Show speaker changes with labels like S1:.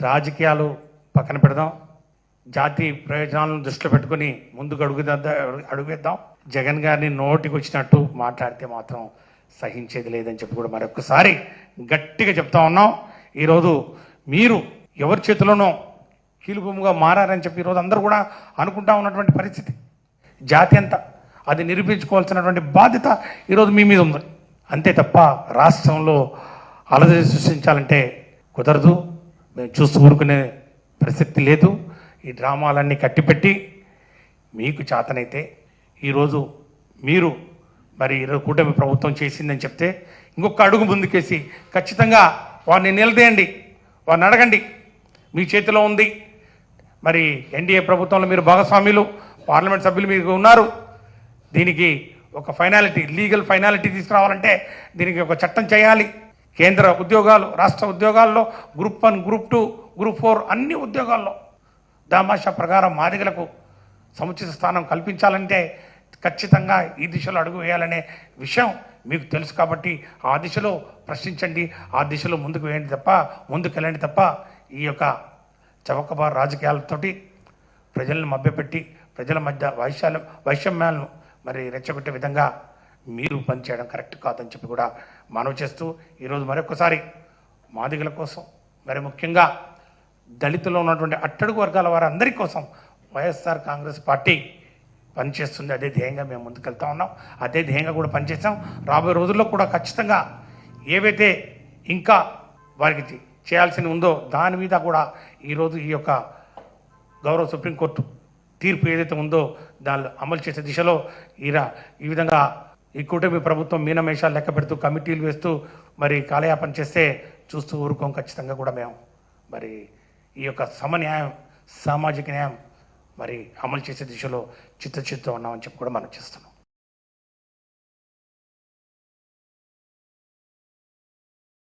S1: రాజకీయాలు పక్కన పెడదాం. జాతి ప్రయోజనాలను దృష్టిలో పెట్టుకుని ముందుకు అడుగుదా అడుగుద్దాం. జగన్ గారిని నోటికి వచ్చినట్టు మాట్లాడితే మాత్రం సహించేది లేదని చెప్పి కూడా మరొకసారి గట్టిగా చెప్తా ఉన్నాం. ఈరోజు మీరు ఎవరి చేతిలోనో కీలుభూమిగా మారారని చెప్పి ఈరోజు అందరూ కూడా అనుకుంటా ఉన్నటువంటి పరిస్థితి. జాతి అంతా అది నిరూపించుకోవాల్సినటువంటి బాధ్యత ఈరోజు మీ మీద ఉంది. అంతే తప్ప రాష్ట్రంలో అలజడి సృష్టించాలంటే కుదరదు. మేము చూస్తూ ఊరుకునే ప్రసక్తి లేదు. ఈ డ్రామాలన్నీ కట్టిపెట్టి మీకు చేతనైతే ఈరోజు మీరు మరి ఈరోజు కూటమి ప్రభుత్వం చేసిందని చెప్తే ఇంకొక అడుగు ముందుకేసి ఖచ్చితంగా వారిని నిలదేయండి. వారిని అడగండి. మీ చేతిలో ఉంది. మరి ఎన్డీఏ ప్రభుత్వంలో మీరు భాగస్వాములు పార్లమెంట్ సభ్యులు మీకు ఉన్నారు. దీనికి ఒక ఫైనాలిటీ లీగల్ ఫైనాలిటీ తీసుకురావాలంటే దీనికి ఒక చట్టం చేయాలి. కేంద్ర ఉద్యోగాలు రాష్ట్ర ఉద్యోగాల్లో group one group two group four అన్ని ఉద్యోగాల్లో దామాషా ప్రకారం మాదిగలకు సముచిత స్థానం కల్పించాలంటే ఖచ్చితంగా ఈ దిశలో అడుగు వేయాలనే విషయం మీకు తెలుసు కాబట్టి ఆ దిశలో ప్రశ్నించండి ఆ దిశలో ముందుకు వేయండి తప్ప ముందుకు వెళ్ళండి తప్ప ఈ యొక్క చవకబారు రాజకీయాలతోటి ప్రజలను మభ్యపెట్టి ప్రజల మధ్య వైశాల్యం వైషమ్యాలను మరి రెచ్చగొట్టే విధంగా మీరు పనిచేయడం కరెక్ట్ కాదని చెప్పి కూడా మనవి చేస్తూ ఈరోజు మరొకసారి మాదిగల కోసం మరి ముఖ్యంగా దళితుల్లో ఉన్నటువంటి అట్టడుగు వర్గాల వారందరి కోసం వైఎస్ఆర్ కాంగ్రెస్ పార్టీ పనిచేస్తుంది. అదే ధ్యేయంగా మేము ముందుకెళ్తా ఉన్నాం. అదే ధ్యేయంగా కూడా పనిచేస్తాం రాబోయే రోజుల్లో కూడా ఖచ్చితంగా ఏవైతే ఇంకా వారికి చేయాల్సి ఉందో దాని మీద కూడా ఈరోజు ఈ యొక్క గౌరవ సుప్రీంకోర్టు తీర్పు ఏదైతే ఉందో దాన్ని అమలు చేసే దిశలో ఈరా ఈ విధంగా ఈ కూటమి ప్రభుత్వం మీనమేషాలు లెక్క పెడుతూ కమిటీలు వేస్తూ మరి కాలయాపన చేస్తే చూస్తూ ఊరుకోం ఖచ్చితంగా కూడా మేము. మరి ఈ యొక్క సమన్యాయం సామాజిక న్యాయం మరి అమలు చేసే దిశలో చిత్తచిత్తం ఉన్నామని చెప్పి కూడా మనం చేస్తున్నాం.